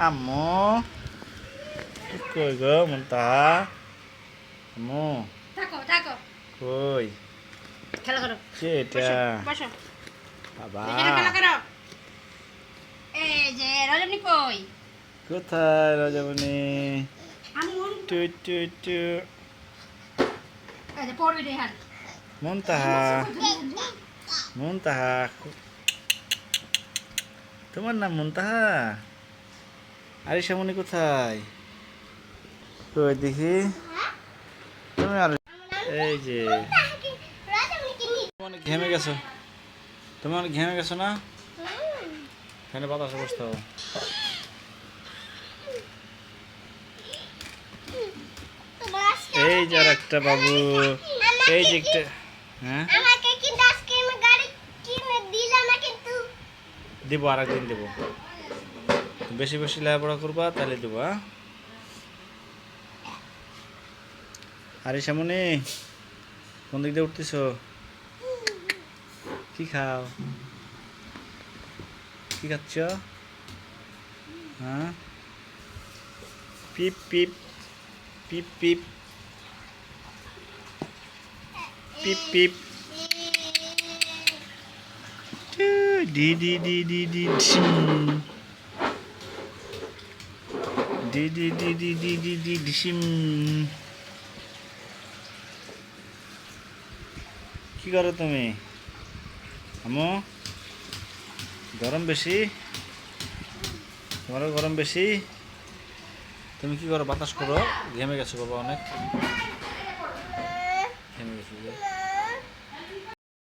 আম্মু কই গো মুন্তা আম্মু থাকো থাকো কই খেলা করো কে এটা বসো বাবা খেলা করো এই যে রজনী কই কোথায় আমুন টু টু টু এই যে পড়বি রেহান মুনতাহা মুনতাহা তোমার নাম মুনতাহা আরিসামণি কোথায়? কই দেখি তুমি আর এই যে। অনেক ঘেমে গেছো। তুমি অনেক ঘেমে গেছো না? ফ্যানে বাতাসে বসতে হবে। এই যে আর একটা বাবু। এই যে একটা হ্যাঁ? দেবো আর একদিন দেবো। বেশি বেশি লেখাপড়া করবা, তাহলে দেবো। আরে সামনে কোন দিক দিয়ে উঠতেছ? কি খাও? কি খাচ্ছ? হ্যাঁ? পিপ পিপ পিপ পিপ। পিপ পিপ। ডি ডি ডি ডি ডি ডিসিম ডি ডি ডি ডি ডি ডি ডি ডিসিম কি করো তুমি? আমো গরম বেশি? তোমারও গরম বেশি? তুমি কি করো? বাতাস করো, ঘেমে গেছো বাবা অনেক।